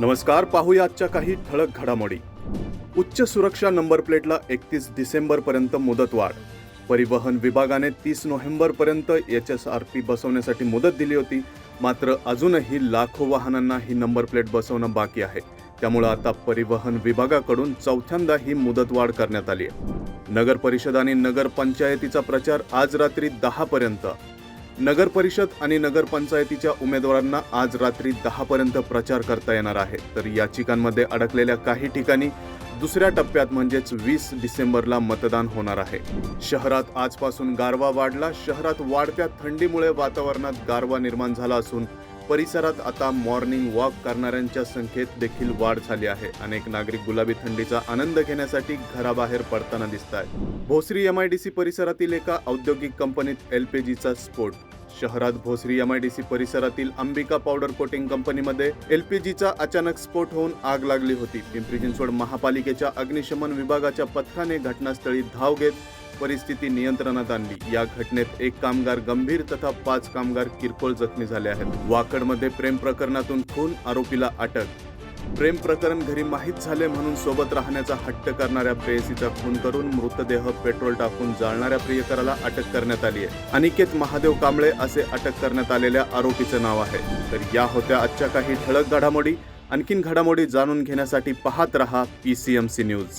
नमस्कार पाहूया आजच्या काही ठळक घडामोडी. उच्च सुरक्षा नंबर प्लेटला एकतीस डिसेंबरपर्यंत मुदतवाढ. परिवहन विभागाने तीस नोव्हेंबरपर्यंत एच एस आर पी बसवण्यासाठी मुदत दिली होती. मात्र अजूनही लाखो वाहनांना ही नंबर प्लेट बसवणं बाकी आहे. त्यामुळं आता परिवहन विभागाकडून चौथ्यांदा ही मुदतवाढ करण्यात आली आहे. नगर परिषद आणि नगरपंचायतीचा प्रचार आज रात्री दहापर्यंत. नगर परिषद आणि नगरपंचायतीच्या उमेदवारांना आज रात्री दहापर्यंत प्रचार करता येणार आहे. तर याचिकांमध्ये अडकलेल्या काही ठिकाणी दुसऱ्या टप्प्यात म्हणजेच वीस डिसेंबरला मतदान होणार आहे. शहरात आजपासून गारवा वाढला. शहरात वाढत्या थंडीमुळे वातावरणात गारवा निर्माण झाला असून परिसरात आता मॉर्निंग वॉक करणाऱ्यांच्या संख्येत देखील वाढ झाली आहे. अनेक नागरिक गुलाबी थंडीचा आनंद घेण्यासाठी घराबाहेर पडताना दिसत आहेत भोसरी एमआयडीसी परिसरातील एका औद्योगिक कंपनीत एलपीजीचा स्फोट शहरात भोसरी एमआयडीसी परिसरातील अंबिका पावडर कोटिंग कंपनीमध्ये एलपीजीचा अचानक स्फोट होऊन आग लागली होती. पिंपरी चिंचवड महापालिकेच्या अग्निशमन विभागाच्या पथकाने घटनास्थळी धाव घेत परिस्थिती नियंत्रणात आणली. या घटनेत एक कामगार गंभीर तथा पाच कामगार किरकोळ जखमी झाले आहेत. वाकडमध्ये प्रेम प्रकरणातून खून आरोपीला अटक प्रेम प्रकरण घरी माहीत झाले म्हणून सोबत राहण्याचा हट्ट करणाऱ्या प्रेयसीचा खून करून मृतदेह पेट्रोल टाकून जाळणाऱ्या प्रियकराला अटक करण्यात आली आहे. अनिकेत महादेव कांबळे असे अटक करण्यात आलेल्या आरोपीचं नाव आहे. तर या होत्या आजच्या काही ठळक घडामोडी. आणखीन घडामोडी जाणून घेण्यासाठी पाहत रहा पीसीएमसी न्यूज